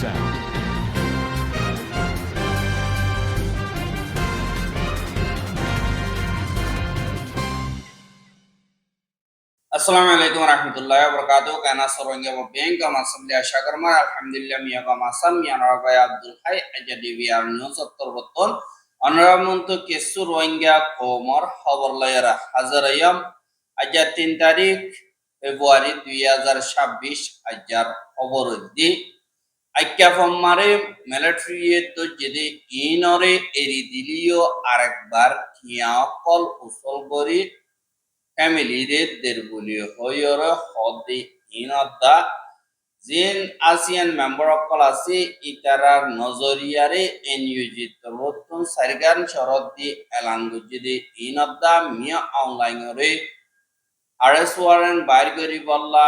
sound. আসসালামু আলাইকুম রহমতুল্লাহ বরকাত কানা সরঙ্গে ব্যাংক সামনে আশা করমা আলহামদুলিল্লাহ মিয়া কাম আসাম মিয়া নরবাই আব্দুল হাই আজা ডিবি আর সত্তর অনরামন্ত কেসু রোহিঙ্গা কোমর খবর লয়রা হাজার আয়াম আজা তিন তারিখ ফেব্রুয়ারি দুই হাজার ছাব্বিশ আজার খবর মিলিটারি তো যদি ইনরে এরি দিলিও আরেকবার থিয়া কল উসল করি ফ্যামিলিরে দেরবুলি হইয়র হদি ইনদা জিন আসিয়ান মেম্বার অকল আছে, ইতারার নজরিয়ারে এনইউজিত রতন সারগান শরদ দি এলান গুজিদি ইনদা মিয়া অনলাইনরে আরএস ওয়ারেন বাইর করি বল্লা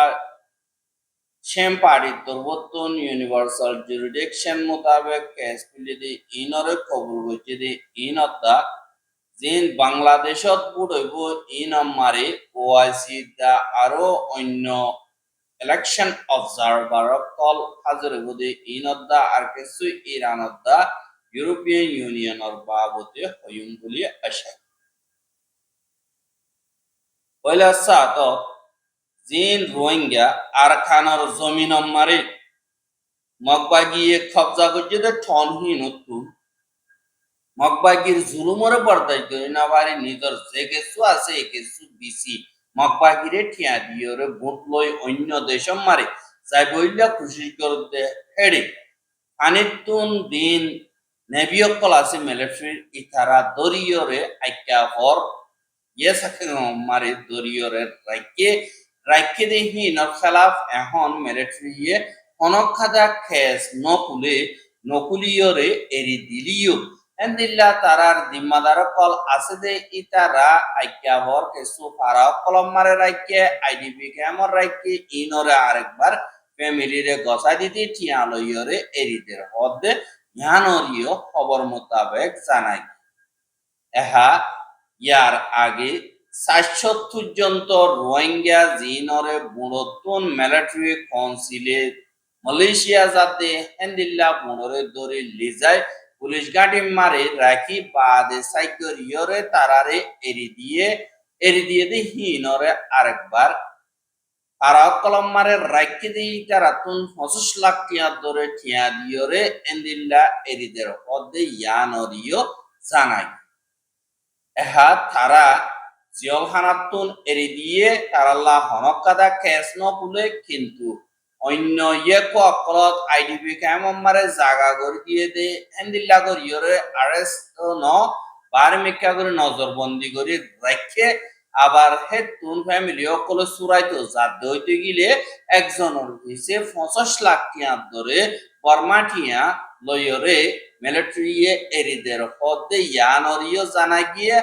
পার্টি তরবতন ইউনিভার্সাল জুরিডিকশন মোতাবেক কেস ইনরে খবর গুজিদি ইনদা জিন বাংলাদেশত বুড়ইব ই নম্বরে ওআইসি দা আরও অন্য ইলেকশন অবজারভার কল হাজির হইব বুদে ইনদ্দা আর কিছু ইরানদ্দা ইউরোপিয়ান ইউনিয়নের বাবদে হইম বলি আশা পয়লা সাত জিন রোহিঙ্গা আর খানার জমিন মারে মগবা গিয়ে কবজা করছে ঠন হিন উত্তুম মকবাগির জুলুমরে বরদাস্ত করি না পারি নিজের যে কিছু আছে এ কিছু বেশি মকবাগিরে ঠিয়া দিয়রে ভোট লই অন্য দেশম মারে যাই বইলা খুশি করতে হেড়ে। আনিতুন দিন নেবিয়কল আছে মিলিটারির ইথারা দরিয়রে আইকা হর। ইয়ে সাকে মারে দরিয়রে রাইকে রাইকে দেহি নরখালাফ এখন মিলিটারিয়ে হনখাদা খেস নকুলে নকুলিয়রে এরি দিলিও। এন্দিল্লা তারার দিম্মাদার কল আছে দে ইতারা আইক্যা হর কেসু ফারা কলম মারে রাইকে আইডিপি কেমর রাইকে ইনরে আরেকবার ফ্যামিলিরে গসা দিতে ঠিয়া লইয়রে এরিদের হদে জ্ঞানরীয় খবর মোতাবেক জানাই। এহা ইয়ার আগে সাতসত্তর জন্ত রোহিঙ্গা জিনরে বুড়তুন মিলিটারি কাউন্সিলে মালয়েশিয়া যাতে হেন্দিল্লা বুড়রে দরে লিজায় পুলিশ গাড়ি মারে, রাখি বাদে সাইকর ইয়রে তারারে এরি দিয়ে এরি দিয়ে দি হিনরে আরেকবার। তারা কলম মারে, রাখি দিই তারা তুন পঁচিশ লাখ টিয়া ধরে ঠিয়া দিয়রে এন্দিল্লা এরিদের পদে ইয়ানরিও জানাই এহা তারা জিয়ল হানাতুন এরি দিয়ে তারাল্লা হনকাদা কেস ন বলে কিন্তু অন্য ইয়ে কলত আইডিপি কেমমারে জাগা করে দিয়ে দে, হেন্দিল্লা করে ইয়রে আরেস্ট ন, বার মিকা করে নজরবন্দি করে রাখে আবার হে তুন ফ্যামিলি সকলে চুরাইতো জাত হইতে গিলে একজনের হইছে পঞ্চাশ লাখ টিয়া ধরে বর্মা টিয়া লয়রে মিলিটারি এরিদের হদে ইয়ানরিও জানা গিয়ে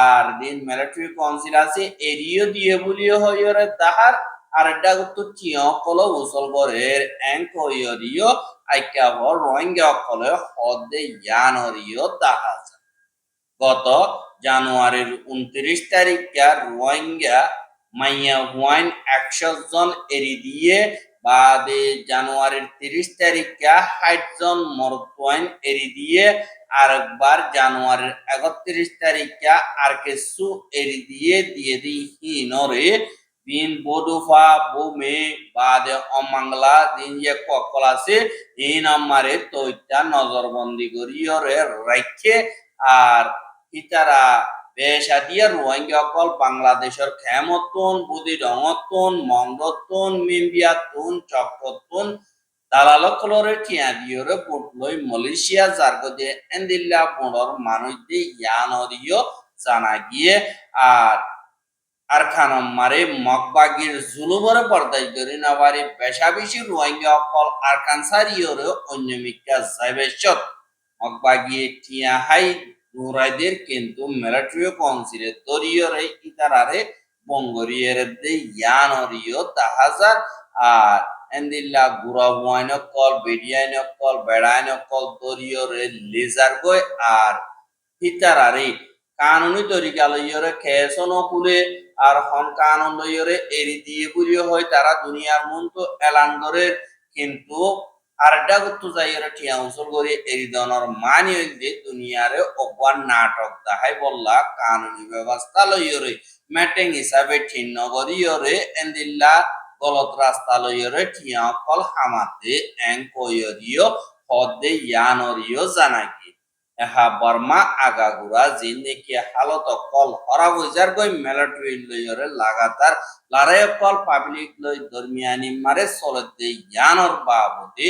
আর দিন মিলিটারি কাউন্সিল আছে, এরিও দিয়ে বলিও হইরে তাহার, আর এটা তো চিয় কল উসল বরের এঙ্ক হইরিও আইকা হর রোহিঙ্গা কলে হদে ইয়ানরিও দেখা যায় গত জানুয়ারির উনত্রিশ তারিখে রোহিঙ্গা মাইয়া হুয়াইন একশো জন এরি দিয়ে বাদে জানুয়ারির তিরিশ তারিখে ষাট জন মরতোয়াইন এরি দিয়ে আরেকবার জানুয়ারির একত্রিশ তারিখে আর কিছু এরি দিয়ে দিয়ে দিই হিনরে। দিন বোডুফা বুমে, বাদে অমাংলা, দিন যে ককল আছে, এই নাম্বারে তৈতা নজরবন্দি করিয়রে রাখে আর ইতারা পেশা দিয়ে রোহিঙ্গা অকল বাংলাদেশের খেমতন বুদি রঙতন মন্দতন মিম্বিয়াতন, চক্রতন দালালকলরে টিয়া দিয়রে বুটলই মালয়েশিয়া জার্গদে এন্দিল্লা বুড়র মানুষ দিয়ে ইয়ানরিও জানা গিয়ে আর আর খানম মারে মকবাগির জুলুমরে পর্দায় করি না পারে পেশা বেশি রোহিঙ্গা অকল আর কানসারিয়রে অন্যমিকা জাইবেশত মকবাগিয়ে টিয়া হাই নুরাইদের কিন্তু মিলিটারি কাউন্সিলে দরিয়রে ইতারারে, বঙ্গরিয়ের দে ইয়ানরিও তাহাজার, আর এন্দিল্লা গুড়া বুয়াইন কল বেডিয়াইন কল বেড়াইন কল দরিয়রে লেজার গয় আর ইতারারে কানুনি তরিকা লইয়রে খেসনও খুলে আর হন কানুন লইয়রে এরি দিয়ে বুঝিয়ে হয়, তারা দুনিয়ার মন তো এলান করে কিন্তু আরেকটা গুত্তু যাইরে ঠিয়া অঞ্চল করে এই ধরনের মানি হইলে দুনিয়ারে অপার নাটক। তাহাই বললা কানুনি ব্যবস্থা লইরে মেটিং হিসাবে ঠিন্ন করিয়রে এন্দিল্লা গলত রাস্তা লইরে ঠিয়া অকল হামাতে এং কইরিও হদে ইয়ানরিও জানাকি। এহা বর্মা আগাগুড়া যে নেকি হালত কল হরা বজার গই মিলিটারি লইরে লাগাতার লড়াই কল পাবলিক লই দরমিয়ানি মারে চলত দে ইয়ানর বাবদে।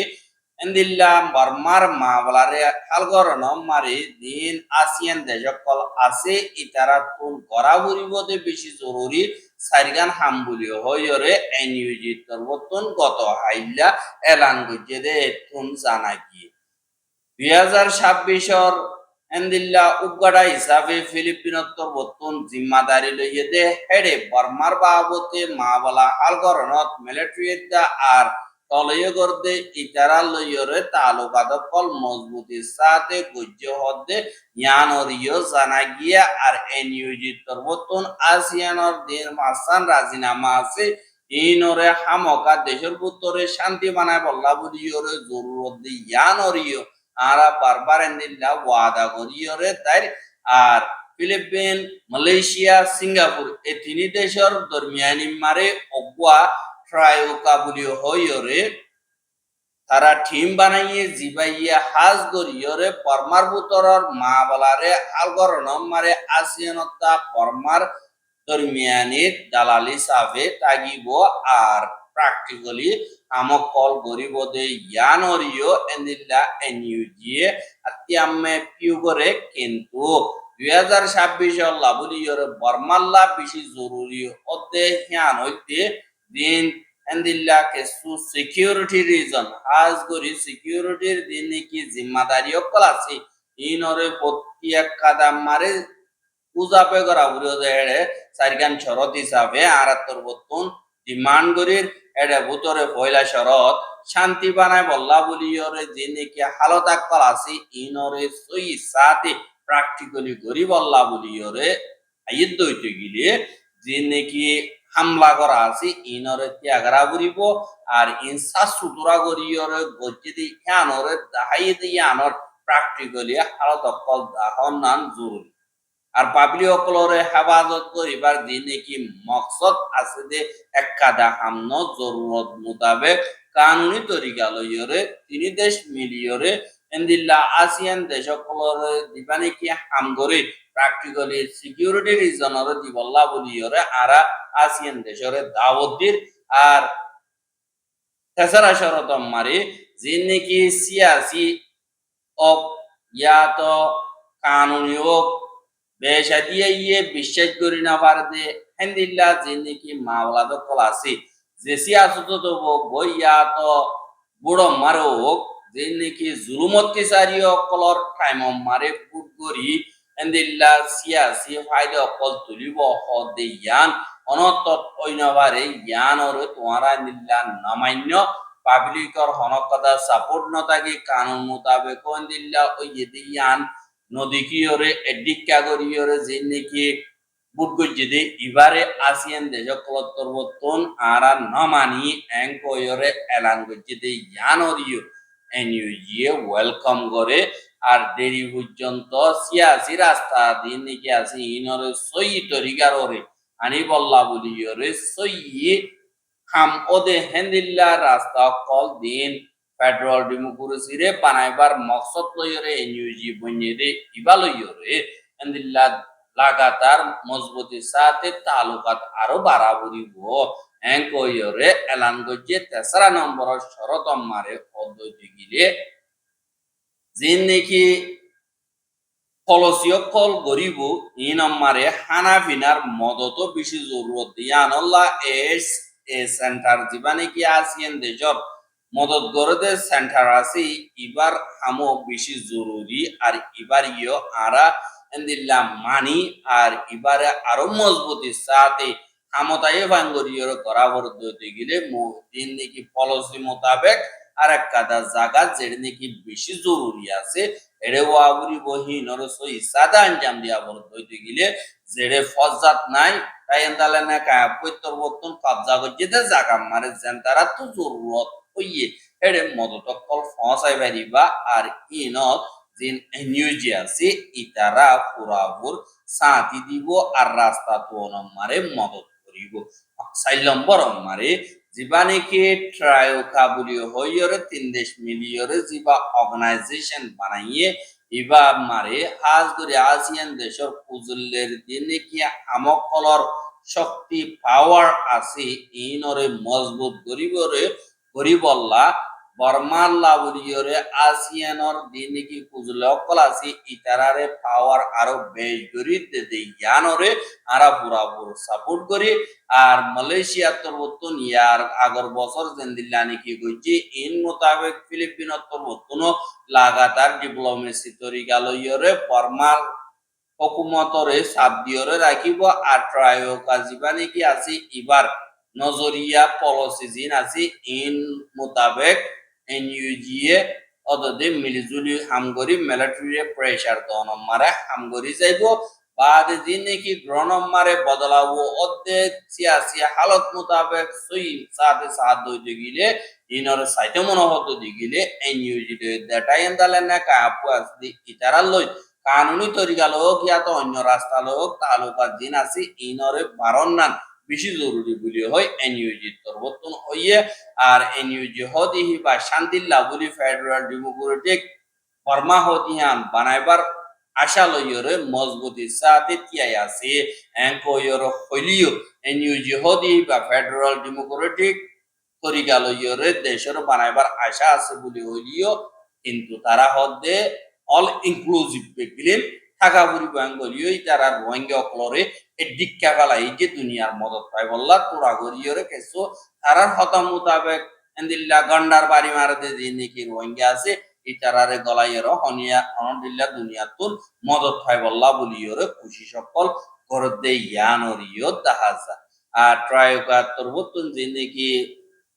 এন্দিল্লা বর্মার মাবলারে হালগরন মারি দিন আসিয়ান দেশকল আছে ইতারা তুন করা বুড়িবদে বেশি জরুরি সারিগান হাম বুলি হইরে এনইউজি তরবতন গত হাইল্লা এলান গজে দে তুন জানাকি দুই হাজার ছাব্বিশর এন্দিল্লা উগড়া হিসাবে ফিলিপিনত বর্তন জিম্মাদারি লইয়ে দে হেডে বর্মার বাবতে মা বলা হালগরনত মিলিটারি আর ইতারা লইয়রে সাথে গুজ্জ হদ্দে ইয়ানরিও জানা গিয়া আর তরবতন আসিয়ানর দিন মাসান রাজিনামা আছে। ইনরে হামকা দেশের ভিতরে শান্তি বানায় বল্লা বুলিয়রে জরুরত দি ইয়ানরিও আরা বারবার ওয়াদা আর ফিলিপিন মালয়েশিয়া সিঙ্গাপুর এই তিনি দেশের দরমিয়ানি মারে অগুয়া ট্রায়োকা বুলিও হইয়রে তারা টিম বানাইয়ে জিবাইয়ে হাজ গরিয়রে বুতরর মা বলারে আলগরণ মারে আসিয়ানতা বর্মার দরমিয়ানিত দালালি সাবে তাগিব আর কল গরিব দে ইয়ানরিও এন্দিল্লা এনইউজিয়ে আতিয়ামে পিউগরে কিন্তু দুই হাজার ছাব্বিশ লাভুলিয়রে বর্মাল্লা বেশি জরুরি অদে হিয়ান হইতে দিন এন্দিল্লা কেসু সিকিউরিটি রিজন হাজ গরি সিকিউরিটির দিন কি জিম্মাদারি অকল ইনরে প্রত্যেক কাদাম মারে উজাপে করা উড়িয়ে দেড়ে সারিগান শরত হিসাবে আরাত্তর বতুন ডিমান্ড করির এডে ভুতরে পয়লা শান্তি বানায় বল্লা বলিয়রে যে নাকি হালত আছে ইনরে সই সাথে প্র্যাকটিক্যালি গরি বল্লা বলিয়রে আইদ দইতে গিলে যে নাকি হামলা করা আছে ইনরে ত্যাগরা করিব, আর ইনসা সুতরা করিয়রে গজ্জে দি ইয়ানরে দাহাই দি ইয়ানর প্র্যাকটিক্যালি হালত অকল দাহন নান জরুরি আর পাবলিক অকলরে হেফাজত করিবার দিন নাকি মকসদ আছে যে একাদা হামন জরুরত মোতাবেক কানুনি তরিকা লইয়রে, তিনি দেশ মিলিয়রে, এন্দিল্লা আসিয়ান দেশ অকলরে দিবা নাকি হাম করে প্র্যাকটিক্যালি সিকিউরিটি রিজনরে দিবল্লা বলিয়রে, আরা আসিয়ান দেশরে দাওয়াত আর তেসরা শরত মারি যে সিয়াসি অক ইয়া তো কানুনি হোক বেশা ইয়ে বিশ্বাস করি না পারতে। তো বইয়া তো বুড়ো মারো হোক। সারি অকলর টাইম মারে ফুট করি। সিয়াসি অকল তুলিব হদে ইয়ান। অনত অইনবারে ইয়ান ওরে তোমারা নিল্লা নামান্য পাবলিকর হনকতা সাপোর্ট নথাকি কানুন মোতাবেক দিল্লা ওই ইয়ান। নদী কিয়রে এডিকা করিয়রে যে নাকি বুট গজ্জিদে ইবারে আসিয়ান দেশ কলত্তরবতন আরা নমানি এং কয়রে এলান গজ্জিদে ইয়ানরিও এনইউজিএ ওয়েলকাম করে আর দেরি পর্যন্ত সিয়াসি রাস্তা দিন নাকি আছে ইনরে সই তরিকার ওরে আনি বল্লা বলিয়রে সই হাম ওদে হেন্দিল্লা রাস্তা কল দিন। ফেডারেল ডেমোক্রেসি রে বানাইবার মকসদ লইরে এনইউজি বন্যে ইবা লইরে এন্দিল্লা লাগাতার মজবুতি সাথে তালুকাত আরও বাড়াবড়িব হ্যাঁ কইরে এলান গজ্জে তেসরা নম্বর শরতম মারে পদ্ধতি গিলে যিন নাকি ফলসীয় কল গরিব ই নম্বরে হানা ফিনার মদত বেশি জরুরত। ইয়ানল্লা এস, এ সেন্টার যিবা নাকি আসিয়ান দেশর মদত গরদে সেন্টার আছে ইবার হামো বেশি জরুরি, আর ইবার ইয় আরা এন্দিল্লা মানি, আর ইবারে আরও মজবুতি সাথে হামতায় ভাঙ্গরিয়র করাবর দইতে গেলে দিন নাকি পলিসি মোতাবেক আর এক কাদা জায়গা যেটা নাকি বেশি জরুরি আছে। এড়ে ওয়াবুরি বহি নরসই সাদা আঞ্জাম দিয়া বল দইতে গেলে যেড়ে ফজাত নাই, তাই এন্দালে না কায়া পৈতর বর্তন কবজা করছে জাগা মারে যেন তারা তো জরুরত। Oye ere modotokol fonsai bariba ar inot জিন এনইউজি আছে ইতারা পুরাপুর সাথী দিব আর রাস্তা তো মারে মদত করিব। চার নম্বর মারে যিবানেকি ট্রায়ো কাবুলিও হইয়রে তিন দেশ মিলিয়রে যিবা অর্গানাইজেশন বানাইয়ে ইবা মারে, হাজ করে আসিয়ান দেশের পুজুল্লের দিনে কি আমকলর শক্তি পাওয়ার আছে ইনরে মজবুত গরিবরে গরিবল্লা বর্মার লাবুরিয়রে আসিয়ানর দিনে কি আছে ইতারারে পাওয়ার আরও বেশ গরি জ্ঞানরে আরা সাপোর্ট করি। আর মালয়েশিয়া তরবতন ইয়ার আগর বছর ইন মোতাবেক ফিলিপিনত তরবতন লাগাতার ডিপ্লোমেসি তরিকা লইয়রে বর্মার হকুমতরে সাপ দিয়রে রাখিব। আর ট্রায়ো কাজিবানি কি আছে ইবার নজরিয়া পলিসি আছে ইন মোতাবেক এনইউজিএ অদদে মিলিজুলি হামগরি মিলিটারি প্রেসার দনম মারে হামগরি যাইব। বাদ দিন নাকি গ্রহণম মারে বদলাবো। অর্ধেক সিয়াসি হালত মোতাবেক সই সাথে সাথ দইতে গিলে ইনর সাইতে মনে হতো দিগিলে এনইউজি দেটাই এন্দালে না কাপু আসদি ইতারা লই কানুনি তরিকা লোক ইয়া তো অন্য রাস্তা লোক তালুকার দিন আছে ইনরে বারণ নান। বেশি জরুরি বলি হয় এনইউজি তরবতন হইয়ে। আর এনইউজি হদিহি বা শান্তিল্লা বলি ফেডারেল ডেমোক্রেটিক বর্মা হদিহান বানাইবার আশা লইয়রে মজবুতি সাথে তিয়াই আছে। এঙ্ক ইয়র হইলিও এনইউজি হদিহি বা ফেডারেল ডেমোক্রেটিক তরিকা লইয়রে দেশের বানাইবার আশা আছে বলি হইলিও। কিন্তু তারা হদে অল ইনক্লুসিভ বেগিলেন থাকা পরিবহন করিও তারা রোহিঙ্গা অকলরে এ ডিক্কা যে দুনিয়ার মদত পাই বললা তোরা গরিয়রে কেসো তারার হতা মোতাবেক, এন্দিল্লা গন্ডার বাড়ি দে, যে আছে ইতারারে গলাইয়ের হনিয়া হনদিল্লা দুনিয়া মদত পাই বললা বলিয়রে খুশি সকল করদে ইয়ানরিয় দাহাজা আর ট্রায়োকা তরবতুন যে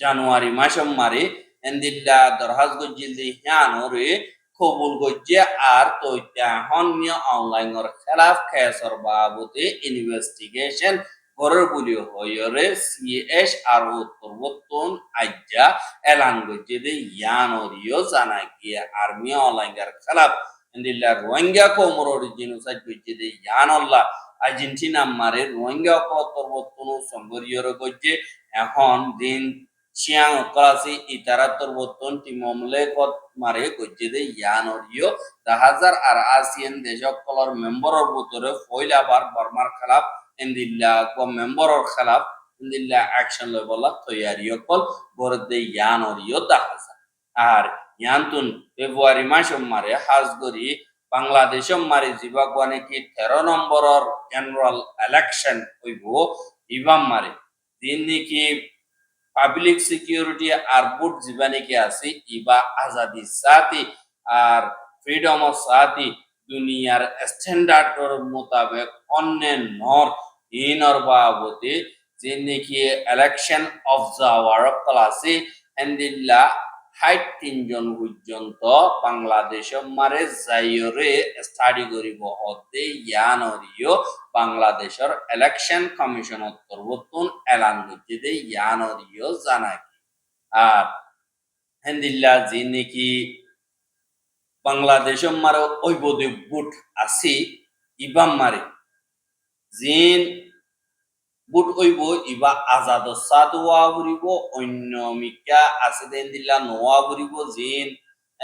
জানুয়ারি মাসম মারে, এন্দিল্লা দরখাস্ত গজ্জিল দে হিয়ানরে কবুল গজ্জে আর তৈত্যা হন্মিয় অনলাইনের খেলাফ কেসর বাবতে ইনভেস্টিগেশন ঘরের বুলি হয়রে সিএস আর উত্তরবর্তন আজ্জা এলান গজ্জে দে ইয়ানরিও জানা গিয়ে আর্মি অনলাইনের খেলাফ এন্দিল্লা রোহিঙ্গা কোমরর জিনুসাইড গজ্জে দে ইয়ানল্লাহ আর্জেন্টিনা মারে রোহিঙ্গা গজ্জে। এখন দিন চিয়াং অকলাসি ইতারাত্তর বর্তন টিমমলে কত মারে গজ্জে দে ইয়ানরিও হাজার আর আসিয়ান দেশকলর মেম্বরর ভিতরে ফয়লাবার বর্মার খেলাফ এন্দিল্লা কো মেম্বরর খেলাফ এন্দিল্লা অ্যাকশন বাংলাদেশ মারে কি তেরো হইব ইবাম মারে দিন নাকি পাবলিক সিকিউরিটি আর বুট জীবানে কি আছে? ইবা আজাদি সাথী আর ফ্রিডম অফ সাথী দুনিয়ার স্ট্যান্ডার্ডর মোতাবেক অন্যের নর ইনর বাবতে যে নাকি ইলেকশন অবজার্ভার ক্লাসে এন্দিল্লা হাইট তিনজন পর্যন্ত বাংলাদেশ মারে যাইরে স্টাডি করিব হতে ইয়ানরিও বাংলাদেশের ইলেকশন কমিশন তরবতুন এলান করতে দে ইয়ানরিও জানাই আর হেন্দিল্লা যে নাকি বাংলাদেশ মারে ঐবদে বুট আছে ইবাম মারে। জিন বুট ওইব ইবা আজাদ সাদ ওয়া বুরিব অন্য মিকা আছে দেন দিল্লা নোয়া বুরিব জিন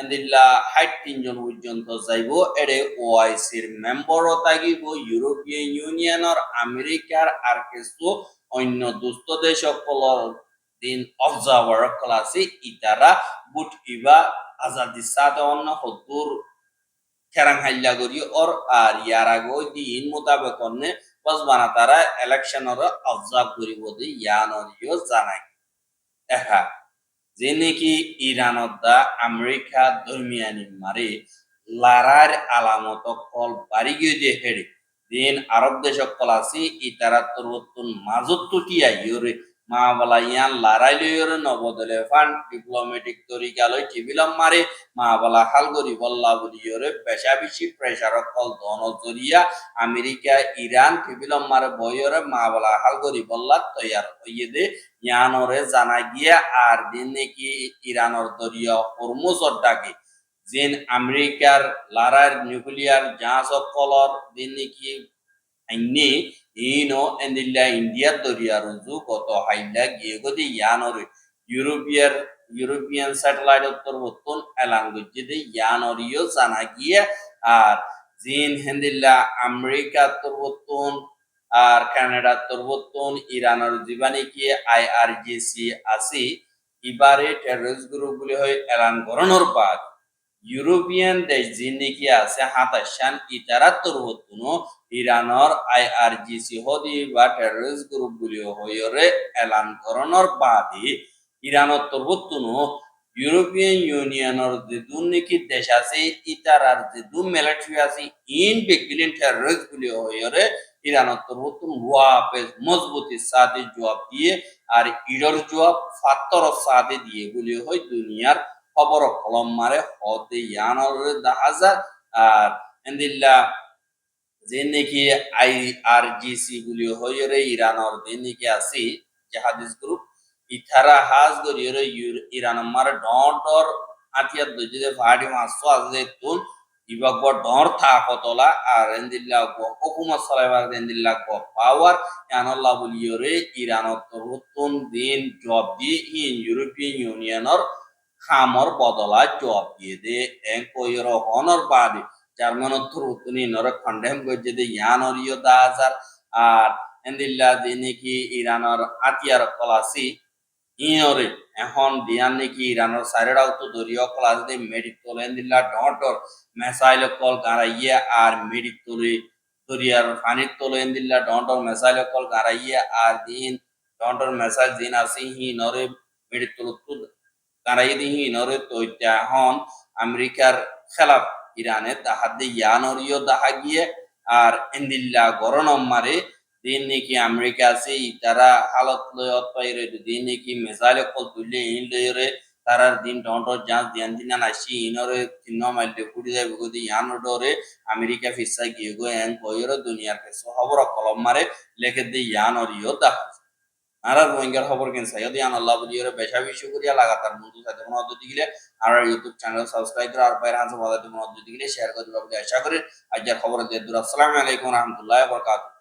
এন্দিল্লা হাইট তিনজন পর্যন্ত যাইব। এরে ওআইসির মেম্বার থাকিব, ইউরোপিয়ান ইউনিয়নের আমেরিকার আর কিছু অন্য দুস্থ দেশ দিন অবজার্ভার ক্লাসে ইতারা বুট ইবা আজাদি সাদ অন্য হতুর খেরাং করি ওর আর দিন মোতাবেক অন্য তারা ইলেকশনের অবজার্ভ করিব ইয়ানরিও জানাই। যে নাকি দা আমেরিকা ধর্মিয়ানি মারি লারার আলামত কল বাড়ি গিয়ে যে হেড়ে, দিন আরব দেশ কল আছে ইতারা তরবতুন মাজত টুটিয়া ইয়রে মা বলা ইয়ান লারাই লইয়রে নবদলে ফান ডিপ্লোমেটিক তরিকা লই মারে। হাল বল্লা বলিয়রে পেশা বেশি প্রেসার কল দন জরিয়া। আমেরিকা, ইরান টিবিলাম মারে বইয়রে মা বলা হাল গরি বল্লা তৈয়ার হইয়ে দে ইয়ানরে জানা গিয়া আর দিন নাকি ইরানর দরিয়া হরমুজর ডাকে যেন আমেরিকার লারার নিউক্লিয়ার জাহাজ কলর দিন নাকি ইন্ডিয়ার দরিয়া রুজু কত হাইলা গিয়ে গদি ইয়ানরে ইউরোপিয়ার ইউরোপিয়ান স্যাটেলাইট উত্তর বর্তন এলান গজ্জিদে ইয়ানরিও জানা গিয়া আর জিন হেন্দিল্লা আমেরিকা তরবতন আর কানাডা তরবতন ইরানের জীবানি কি আইআরজিসি আছে ইবারে টেররিস্ট গ্রুপ গুলি হয় এলান করানোর বাদ ইউরোপিয়ান দেশ নাকি আছে, হাতাশান ইতারা তরবতন ইরানের আইআরজিসি হদি বা টেররিস্ট গ্রুপ গুলি হয়রে এলান করানোর বাদে ইরানের তরবতন ইউরোপিয়ান ইউনিয়নের যে দুর্নীতি দেশ আছে, ইতারার যে দু মিলিটারি আছে, ইন বেগিলিন টেররিস্ট গুলি হয়রে ইরানত নতুন ওয়াপে মজবুতি সাদে জবাব দিয়ে আর ইরর জবাব ফাত্তর সাদে দিয়ে বলি হয় দুনিয়ার খবর কলম মারে হতে আর এন্দিল্লা যে নাকি আই আর জি সি গুলি হইরে ইরানর যে নাকি আছে জাহাদিস গ্রুপ ইথারা হাজ ইরান তুন ইবাগ বড় ডর আর এন্দিল্লা গো হুকুমত সালাইবার এন্দিল্লা গো পাওয়ার, ইয়ানল্লাহ ইরানত দিন জব দি ইন ইউরোপিয়ান ইউনিয়নর খামর বদলা জব দিয়ে দে এন কইর হনর বাদে। জার্মানত রতুনি নর খন্ডেম গজে দে ইয়ানর ইয় দা হাজার আর এন্দিল্লা দিনে কি ইরানর আতিয়ার কলাসি? ইয়রে, এখন দিয়ান নাকি ইরানের সাইরেডাও তো দরিয় ক্লাস দে মেডিক তোলেন দিল্লা ডটর মেসাইল কল গারাইয়া আর মেডিক তোলে দরিয়ার ফানির তোলেন দিল্লা ডটর মেসাইল কল গারাইয়া আর দিন ডটর মেসাইল দিন আসি হি নরে মেডিক তোল তো গারাই দি হি নরে তো এখন আমেরিকার খেলাফ ইরানে তাহাদে ইয়ানরিও দাহা গিয়ে আর এন্দিল্লা গরনম মারে। দিন নাকি আমেরিকা আছে তারা হালত লয়ত পাইরে, দিন নাকি মেসাইল কল তুললে ইন লয়রে। তারার দিন টন্টর জাঁচ দিয়ান দিন আসি ইনরে চিহ্ন মাইলে কুড়ি যাবে গদি ইয়ান ডরে। আমেরিকা ফিসা গিয়ে গো এন কইরে দুনিয়ার ফেসো খবর কলম মারে, লেখে দি ইয়ান অরিও দা আর রোহিঙ্গার খবর কেন যদি ইয়ান আল্লাহ বলিয়রে বেশা বেশি করিয়া লাগাতার বন্ধু সাথে মনে আর ইউটিউব চ্যানেল সাবস্ক্রাইব করে আর বাইরে হাতে মনে শেয়ার করে বলে আশা করি। আজকের খবর দিয়ে দূর। আসসালামু আলাইকুম রহমতুল্লাহ বরকাতুহ।